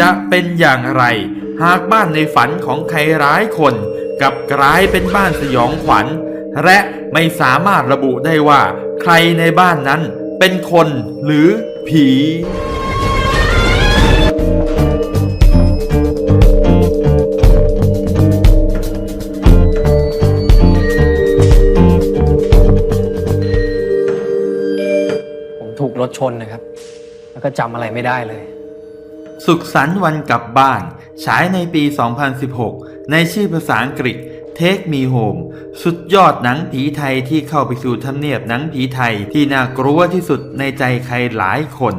จะเป็นอย่างไร หากบ้านในฝันของใครร้ายคนกับกลายเป็นบ้านสยองขวัญ และไม่สามารถระบุได้ว่า ใครในบ้านนั้นเป็นคนหรือผี ถชนนะครับ แล้วก็จำอะไรไม่ได้เลย สุขสันต์วันกลับบ้านฉายในปี 2016 ในชื่อภาษาอังกฤษ Take Me Home สุดยอดหนังผีไทยที่เข้าไปสู่ทำเนียบหนังผีไทย ที่น่ากลัวที่สุดในใจใครหลายคน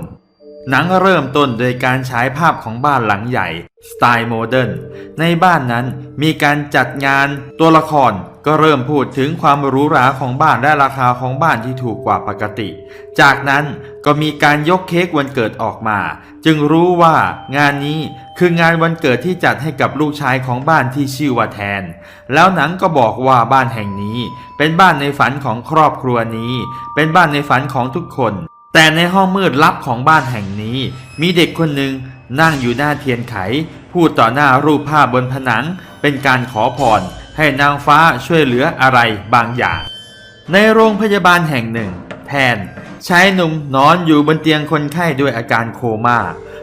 หนังเริ่มต้นโดยการฉายภาพของบ้านหลังใหญ่ สไตล์โมเดิร์นในบ้านนั้นมีการจัดงานตัวละครก็เริ่มพูดถึงความหรูหราของบ้านและราคาของบ้านที่ถูกกว่าปกติ จากนั้นก็มีการยกเค้กวันเกิดออกมา จึงรู้ว่างานนี้คืองานวันเกิดที่จัดให้กับลูกชายของบ้านที่ชื่อว่าแทน แล้วหนังก็บอกว่าบ้านแห่งนี้ เป็นบ้านในฝันของครอบครัวนี้ เป็นบ้านในฝันของทุกคน แต่ในห้องมืดลับของบ้านแห่งนี้ มีเด็กคนหนึ่งนั่งอยู่หน้าเทียนไข พูดต่อหน้ารูปภาพบนผนัง เป็นการขอพร ให้นางฟ้าช่วยเหลืออะไรบางอย่าง ในโรงพยาบาลแห่งหนึ่งแทนชายหนุ่มนอนอยู่บนเตียงคนไข้ด้วยอาการโคม่า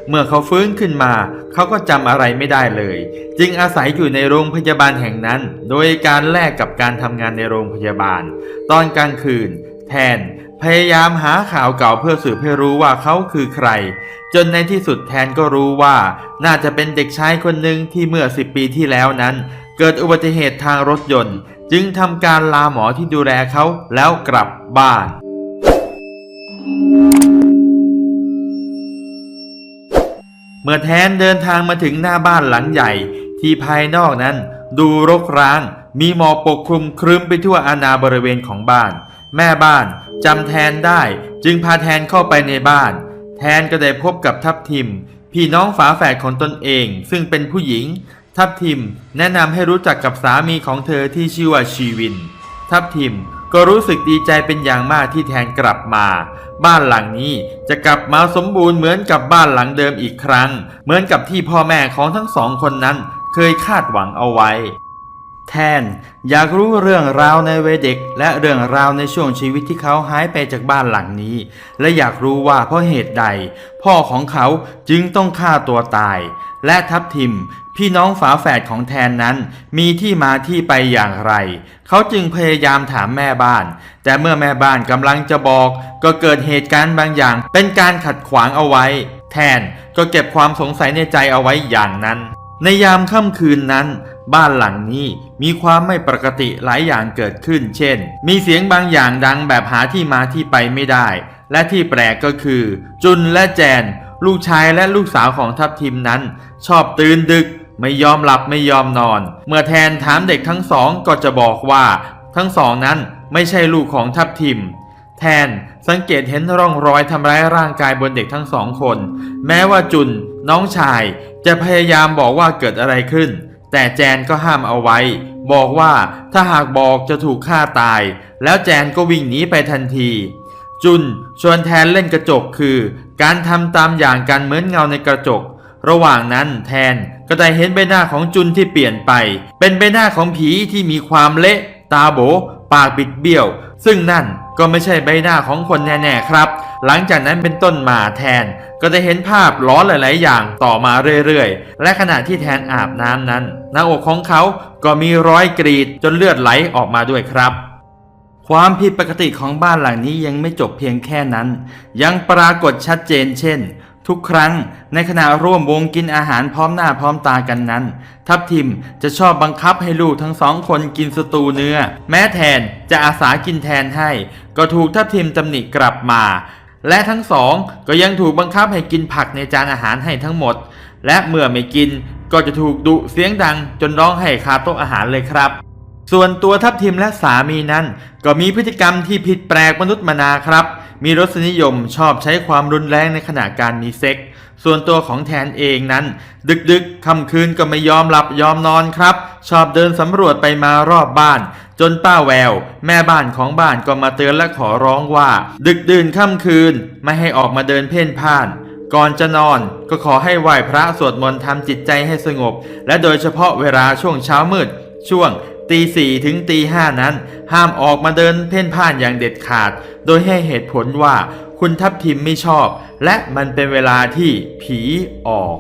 เมื่อเขาฟื้นขึ้นมา เขาก็จำอะไรไม่ได้เลย จึงอาศัยอยู่ในโรงพยาบาลแห่งนั้น โดยการแลกกับการทำงานในโรงพยาบาล ตอนกลางคืนแทน พยายามหาข่าวเก่าเพื่อสืบให้รู้ว่าเขาคือใคร จนในที่สุดแทนก็รู้ว่าน่าจะเป็นเด็กชายคนหนึ่งที่เมื่อ10ปีที่แล้วนั้น เกิดอุบัติเหตุทางรถยนต์ จึงทำการลาหมอที่ดูแลเขาแล้วกลับบ้านเมื่อแทนเดินทางมาถึงหน้าบ้านหลังใหญ่ ที่ภายนอกนั้นดูรกร้าง มีหมอกปกคลุมครึ้มไปทั่วอาณาบริเวณของบ้าน แม่บ้าน จำแทนได้จึงพาแทนเข้าไปในบ้าน แทนก็ได้พบกับทัพทิม พี่น้องฝาแฝดของตนเอง ซึ่งเป็นผู้หญิง ทัพทิมแนะนำให้รู้จักกับสามีของเธอที่ชื่อว่าชีวิน ทัพทิมก็รู้สึกดีใจเป็นอย่างมากที่แทนกลับมา บ้านหลังนี้จะกลับมาสมบูรณ์เหมือนกับบ้านหลังเดิมอีกครั้ง เหมือนกับที่พ่อแม่ของทั้งสองคนนั้นเคยคาดหวังเอาไว้ แทนอยากรู้เรื่องราวในวัยเด็ก และเรื่องราวในช่วงชีวิตที่เขาหายไปจากบ้านหลังนี้ และอยากรู้ว่าเพราะเหตุใด พ่อของเขาจึงต้องฆ่าตัวตาย และทับทิม พี่น้องฝาแฝดของแทนนั้นมีที่มาที่ไปอย่างไร เขาจึงพยายามถามแม่บ้าน แต่เมื่อแม่บ้านกำลังจะบอก ก็เกิดเหตุการณ์บางอย่าง เป็นการขัดขวางเอาไว้ แทนก็เก็บความสงสัยในใจเอาไว้อย่างนั้น ในยามค่ำคืนนั้น บ้านหลังนี้มีความไม่ปกติหลายอย่างเกิดขึ้น เช่น มีเสียงบางอย่างดังแบบหาที่มาที่ไปไม่ได้ และที่แปลกก็คือ จุนและแจน ลูกชายและลูกสาวของทัพทิมนั้น ชอบตื่นดึก ไม่ยอมหลับไม่ยอมนอน เมื่อแทนถามเด็กทั้งสองก็จะบอกว่า ทั้งสองนั้นไม่ใช่ลูกของทัพทิม แทนสังเกตเห็นร่องรอยทำร้ายร่างกายบนเด็กทั้งสองคน แม้ว่าจุนน้องชายจะพยายามบอกว่าเกิดอะไรขึ้น แต่แจนก็ห้ามเอาไว้ บอกว่าถ้าหากบอกจะถูกฆ่าตาย แล้วแจนก็วิ่งหนีไปทันที จุนชวนแทนเล่นกระจกคือ การทำตามอย่างกันเหมือนเงาในกระจก ระหว่างนั้นแทนก็ได้เห็นใบหน้าของจุนที่เปลี่ยนไป เป็นใบหน้าของผีที่มีความเละ ตาโบ ปากบิดเบี้ยว ซึ่งนั่น ก็ไม่ใช่ใบหน้าของคนแน่ๆครับ หลังจากนั้นเป็นต้นมาแทน ก็จะเห็นภาพล้อหลาย ๆ อย่างต่อมาเรื่อยๆ และขณะที่แทนอาบน้ำนั้น หน้าอกของเขาก็มีรอยกรีดจนเลือดไหลออกมาด้วยครับความผิดปกติของบ้านหลังนี้ยังไม่จบเพียงแค่นั้น ยังปรากฏชัดเจนเช่น ทุกครั้งในขณะร่วมวงกินอาหารพร้อมหน้าพร้อมตากันนั้น ทัพทิมจะชอบบังคับให้ลูกทั้งสองคนกินสตูเนื้อ แม้แทนจะอาสากินแทนให้ ก็ถูกทัพทิมตำหนิกลับมา และทั้งสองก็ยังถูกบังคับให้กินผักในจานอาหารให้ทั้งหมด และเมื่อไม่กินก็จะถูกดุเสียงดังจนร้องไห้คาโต๊ะอาหารเลยครับ ส่วนตัวทัพทิมและสามีนั้น ก็มีพฤติกรรมที่ผิดแปลกมนุษย์มนาครับ มีรสนิยมชอบใช้ความรุนแรงในขณะการมีเซ็กส์ส่วนตัวของแทนเองนั้น ดึกๆค่ำคืนก็ไม่ยอมหลับยอมนอนครับ ชอบเดินสำรวจไปมารอบบ้าน จนป้าแวว แม่บ้านของบ้านก็มาเตือนและขอร้องว่า ดึกดื่นค่ำคืนไม่ให้ออกมาเดินเพ่นพ่านก่อนจะนอนก็ขอให้ไหว้พระสวดมนต์ทำจิตใจให้สงบ และโดยเฉพาะเวลาช่วงเช้ามืด ช่วง ตีสี่ถึงตีห้านั้น ห้ามออกมาเดินเพ่นพ่านอย่างเด็ดขาด โดยให้เหตุผลว่าคุณทับทิมไม่ชอบ และมันเป็นเวลาที่ผีออก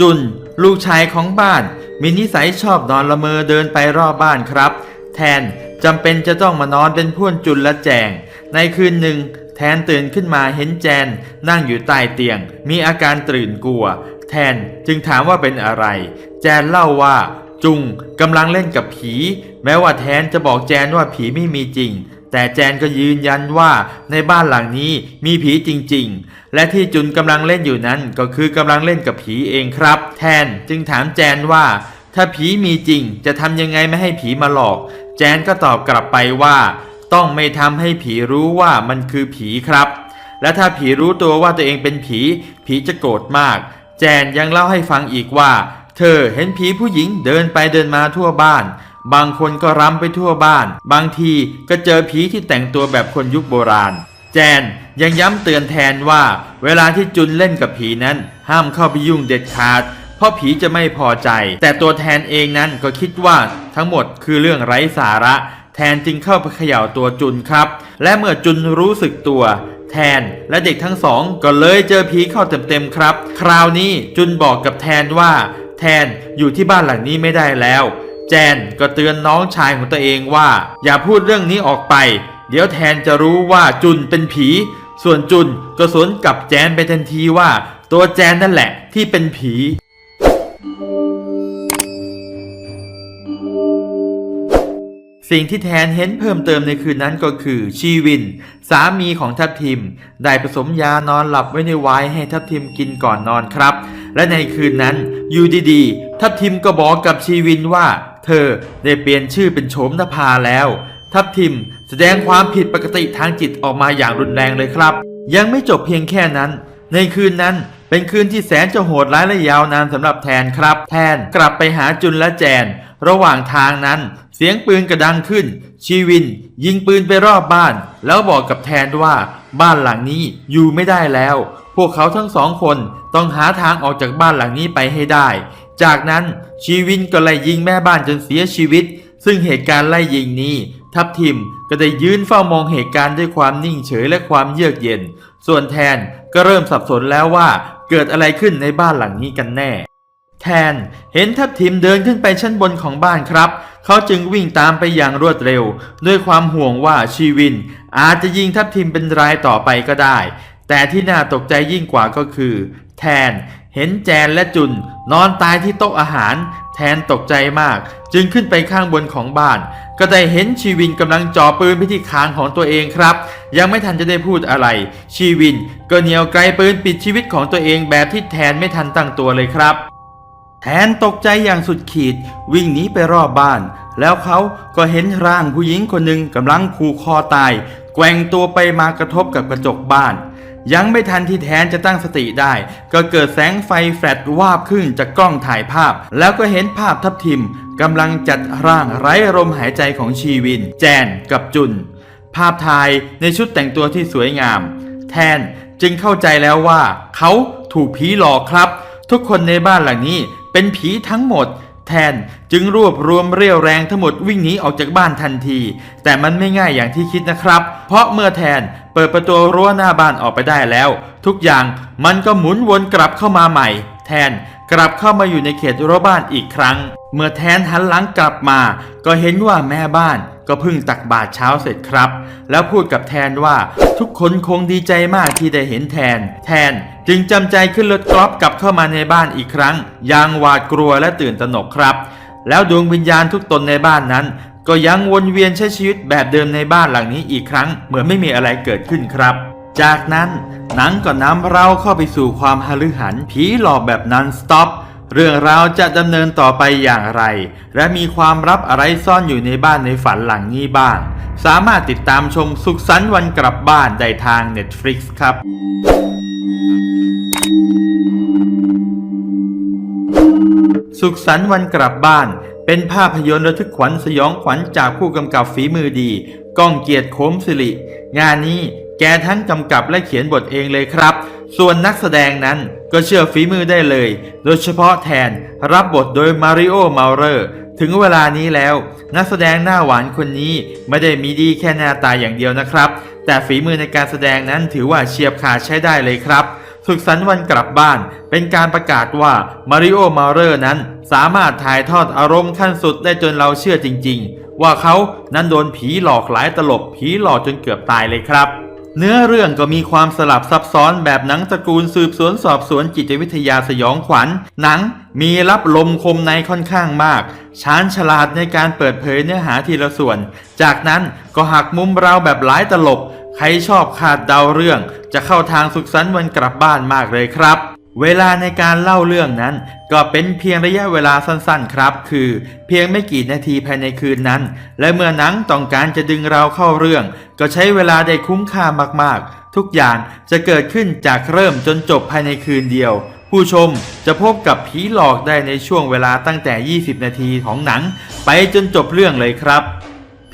จุน ลูกชายของบ้าน มีนิสัยชอบนอนละเมอเดินไปรอบบ้านครับ แทนจำเป็นจะต้องมานอนเป็นพื่อนจุนและแจง ในคืนหนึ่ง แทนตื่นขึ้นมาเห็นแจน นั่งอยู่ใต้เตียง มีอาการตื่นกลัว แทนจึงถามว่าเป็นอะไร แจนเล่าว่า จุงกำลังเล่นกับผี แม้ว่าแทนจะบอกแจนว่าผีไม่มีจริง แต่แจนก็ยืนยันว่าในบ้านหลังนี้มีผีจริง ๆ และที่จุนกำลังเล่นอยู่นั้นก็คือกำลังเล่นกับผีเองครับ แทนจึงถามแจนว่า ถ้าผีมีจริง จะทำยังไงไม่ให้ผีมาหลอก แจนก็ตอบกลับไปว่า ต้องไม่ทำให้ผีรู้ว่ามันคือผีครับ และถ้าผีรู้ตัวว่าตัวเองเป็นผี ผีจะโกรธมาก แจนยังเล่าให้ฟังอีกว่า เธอเห็นผีผู้หญิงเดินไปเดินมาทั่วบ้าน บางคนก็รำไปทั่วบ้าน บางทีก็เจอผีที่แต่งตัวแบบคนยุคโบราณ แจนยังย้ำเตือนแทนว่า เวลาที่จุนเล่นกับผีนั้น ห้ามเข้าไปยุ่งเด็ดขาด เพราะผีจะไม่พอใจ แต่ตัวแทนเองนั้นก็คิดว่าทั้งหมดคือเรื่องไร้สาระ แทนจึงเข้าไปเขย่าตัวจุนครับ และเมื่อจุนรู้สึกตัวแทนและเด็กทั้งสองก็เลยเจอผีเข้าเต็มๆครับ คราวนี้จุนบอกกับแทนว่า แทนอยู่ที่บ้านหลังนี้ไม่ได้แล้ว แจนก็เตือนน้องชายของตัวเองว่า อย่าพูดเรื่องนี้ออกไป เดี๋ยวแทนจะรู้ว่าจุนเป็นผี ส่วนจุนก็สวนกับแจนไปทันทีว่า ตัวแจนนั่นแหละที่เป็นผี สิ่งที่แทนเห็นเพิ่มเติมในคืนนั้นก็คือ ชีวิน สามีของทัพทิม ได้ผสมยานอนหลับไว้ในไวน์ให้ทัพทิมกินก่อนนอนครับ และในคืนนั้นอยู่ดีๆทัพทิมก็บอกกับชีวินว่า เธอได้เปลี่ยนชื่อเป็นโฉมนภาแล้ว ทัพทิมแสดงความผิดปกติทางจิตออกมาอย่างรุนแรงเลยครับ ยังไม่จบเพียงแค่นั้น ในคืนนั้นเป็นคืนที่แสนจะโหดร้ายและยาวนานสำหรับแทนครับ แทนกลับไปหาจุนและแจน ระหว่างทางนั้น เสียงปืนกระดังขึ้น ชีวินยิงปืนไปรอบบ้าน แล้วบอกกับแทนว่าบ้านหลังนี้อยู่ไม่ได้แล้ว พวกเขาทั้งสองคนต้องหาทางออกจากบ้านหลังนี้ไปให้ได้ จากนั้นชีวินก็ไล่ยิงแม่บ้านจนเสียชีวิต ซึ่งเหตุการณ์ไล่ยิงนี้ ทัพทิมก็ได้ยืนเฝ้ามองเหตุการณ์ด้วยความนิ่งเฉยและความเยือกเย็น ส่วนแทนก็เริ่มสับสนแล้วว่าเกิดอะไรขึ้นในบ้านหลังนี้กันแน่ แทนเห็นทัพทิมเดินขึ้นไปชั้นบนของบ้านครับ เขาจึงวิ่งตามไปอย่างรวดเร็ว ด้วยความห่วงว่าชีวิน อาจจะยิงทัพทิมเป็นรายต่อไปก็ได้ แต่ที่น่าตกใจยิ่งกว่าก็คือ แทนเห็นแจนและจุน นอนตายที่โต๊ะอาหาร แทนตกใจมาก จึงขึ้นไปข้างบนของบ้าน ก็ได้เห็นชีวินกำลังจ่อปืนไปที่คางของตัวเองครับ ยังไม่ทันจะได้พูดอะไร ชีวินก็เหนียวไกลปืนปิดชีวิตของตัวเองแบบที่แทนไม่ทันตั้งตัวเลยครับ แทนตกใจอย่างสุดขีดวิ่งหนีไปรอบบ้าน แล้วเขาก็เห็นร่างผู้หญิงคนหนึ่งกำลังผูกคอตาย แกว่งตัวไปมากระทบกับกระจกบ้าน ยังไม่ทันที่แทนจะตั้งสติได้ ก็เกิดแสงไฟแฟลชวาบขึ้นจากกล้องถ่ายภาพ แล้วก็เห็นภาพทับทิมกำลังจัดร่างไร้ลมหายใจของชีวิน แจนกับจุน ภาพถ่ายในชุดแต่งตัวที่สวยงาม แทนจึงเข้าใจแล้วว่า เขาถูกผีหลอกครับ ทุกคนในบ้านหลังนี้เป็นผีทั้งหมด แทนจึงรวบรวมเรี่ยวแรงทั้งหมดวิ่งหนีออกจากบ้านทันที แต่มันไม่ง่ายอย่างที่คิดนะครับ เพราะเมื่อแทนเปิดประตูรั้วหน้าบ้านออกไปได้แล้ว ทุกอย่างมันก็หมุนวนกลับเข้ามาใหม่ แทน กลับเข้ามาอยู่ในเขตรั้วบ้านอีกครั้ง เมื่อแทนหันหลังกลับมา ก็เห็นว่าแม่บ้านก็เพิ่งตักบาตรเช้าเสร็จครับ แล้วพูดกับแทนว่าทุกคนคงดีใจมากที่ได้เห็นแทน แทนจึงจำใจขึ้นรถกรอบกลับเข้ามาในบ้านอีกครั้งอย่างหวาดกลัวและตื่นตระหนกครับ แล้วดวงวิญญาณทุกตนในบ้านนั้น ก็ยังวนเวียนใช้ชีวิตแบบเดิมในบ้านหลังนี้อีกครั้ง เหมือนไม่มีอะไรเกิดขึ้นครับ จากนั้นหนังก็นำเราเข้าไปสู่ความหฤหันผีหลอกแบบนันสต็อปเรื่องราวจะดำเนินต่อไปอย่างไร และมีความลับอะไรซ่อนอยู่ในบ้านในฝันหลังนี้บ้าง สามารถติดตามชมสุขสันต์วันกลับบ้านได้ทาง Netflix ครับสุขสันต์วันกลับบ้าน เป็นภาพยนตร์ระทึกขวัญสยองขวัญจากผู้กำกับฝีมือดี ก้องเกียรติโคมสิริ งานนี้แกทั้งกำกับและเขียนบทเองเลยครับ ส่วนนักแสดงนั้นก็เชื่อฝีมือได้เลย โดยเฉพาะแทนรับบทโดยมาริโอมาเรอร์ถึงเวลานี้แล้ว นักแสดงหน้าหวานคนนี้ไม่ได้มีดีแค่หน้าตาอย่างเดียวนะครับ แต่ฝีมือในการแสดงนั้นถือว่าเฉียบขาดใช้ได้เลยครับ สุขสันต์วันกลับบ้าน เป็นการประกาศว่ามาริโอมาเรอร์นั้นสามารถถ่ายทอดอารมณ์ขั้นสุดได้จนเราเชื่อจริง ๆ ว่าเขานั้นโดนผีหลอกหลายตลบผีหลอกจนเกือบตายเลยครับ เนื้อเรื่องก็มีความสลับซับซ้อนแบบหนังตระกูลสืบสวนสอบสวนจิตวิทยาสยองขวัญ หนังมีรับลมคมในค่อนข้างมากชาญฉลาดในการเปิดเผยเนื้อหาทีละส่วน จากนั้นก็หักมุมเราแบบหลายตลบ ใครชอบคาดเดาเรื่อง จะเข้าทางสุขสันต์วันกลับบ้านมากเลยครับ เวลาในการเล่าเรื่องนั้น ก็เป็นเพียงระยะเวลาสั้นๆครับ คือเพียงไม่กี่นาทีภายในคืนนั้น และเมื่อหนังต้องการจะดึงเราเข้าเรื่อง ก็ใช้เวลาได้คุ้มค่ามากๆ ทุกอย่างจะเกิดขึ้นจากเริ่มจนจบภายในคืนเดียวผู้ชมจะพบกับผีหลอกได้ในช่วงเวลาตั้งแต่ 20 นาทีของหนัง ไปจนจบเรื่องเลยครับ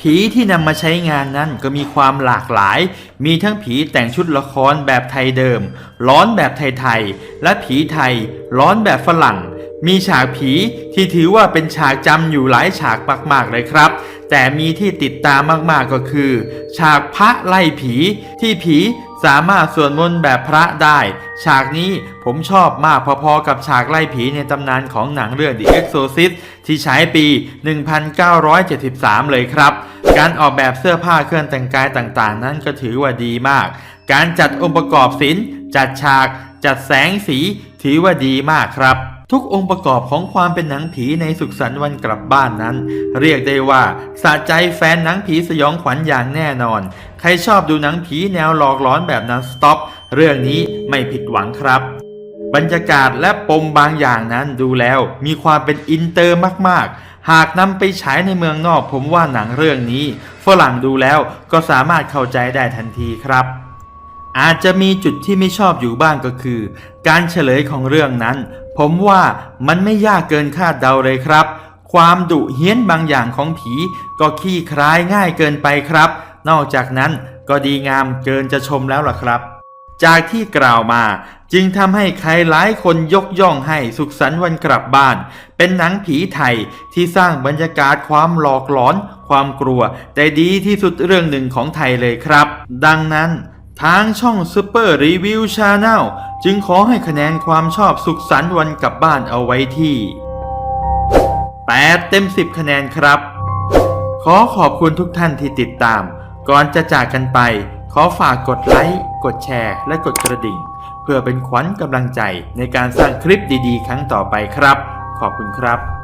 ผีที่นำมาใช้งานนั้นก็มีความหลากหลาย มีทั้งผีแต่งชุดละครแบบไทยเดิม ร้อนแบบไทยๆ และผีไทย ร้อนแบบฝรั่ง มีฉากผีที่ถือว่าเป็นฉากจำอยู่หลายฉากมากๆเลยครับ แต่มีที่ติดตามมากๆก็คือ ฉากพระไล่ผีที่ผี สามารถสวดมนต์แบบพระได้ ฉากนี้ผมชอบมากพอๆกับฉากไล่ผีในตำนานของหนังเรื่อง The Exorcist ที่ฉายปี 1973 เลยครับ การออกแบบเสื้อผ้าเครื่องแต่งกายต่างๆ นั้นก็ถือว่าดีมาก การจัดองค์ประกอบศิลป์จัดฉาก จัดแสงสี ถือว่าดีมากครับ ทุกองค์ประกอบของความเป็นหนังผีในสุขสันต์วันกลับบ้านนั้น เรียกได้ว่าสะใจแฟนหนังผีสยองขวัญอย่างแน่นอน ใครชอบดูหนังผีแนวหลอกหลอนแบบนั้นสต็อปเรื่องนี้ไม่ผิดหวังครับ บรรยากาศและปมบางอย่างนั้นดูแล้ว มีความเป็นอินเตอร์มากๆ หากนำไปฉายในเมืองนอกผมว่าหนังเรื่องนี้ ฝรั่งดูแล้วก็สามารถเข้าใจได้ทันทีครับอาจจะมีจุดที่ไม่ชอบอยู่บ้างก็คือ การเฉลยของเรื่องนั้น ผมว่ามันไม่ยากเกินคาดเดาเลยครับ ความดุเฮี้ยนบางอย่างของผีก็ขี้คล้ายง่ายเกินไปครับ นอกจากนั้นก็ดีงามเกินจะชมแล้วล่ะครับ จากที่กล่าวมาจึงทำให้ใครหลายคนยกย่องให้สุขสันต์วันกลับบ้าน เป็นหนังผีไทยที่สร้างบรรยากาศความหลอกหลอน ความกลัวได้ดีที่สุดเรื่องหนึ่งของไทยเลยครับ ดังนั้น ทางช่อง Super Review Channel จึงขอให้คะแนนความชอบสุขสันต์วันกลับบ้านเอาไว้ที่ 8 เต็ม 10 คะแนนครับ ขอขอบคุณทุกท่านที่ติดตาม ก่อนจะจากกันไป ขอฝากกดไลค์ กดแชร์ และกดกระดิ่ง เพื่อเป็นขวัญกำลังใจในการสร้างคลิปดีๆ ครั้งต่อไปครับ ขอบคุณครับ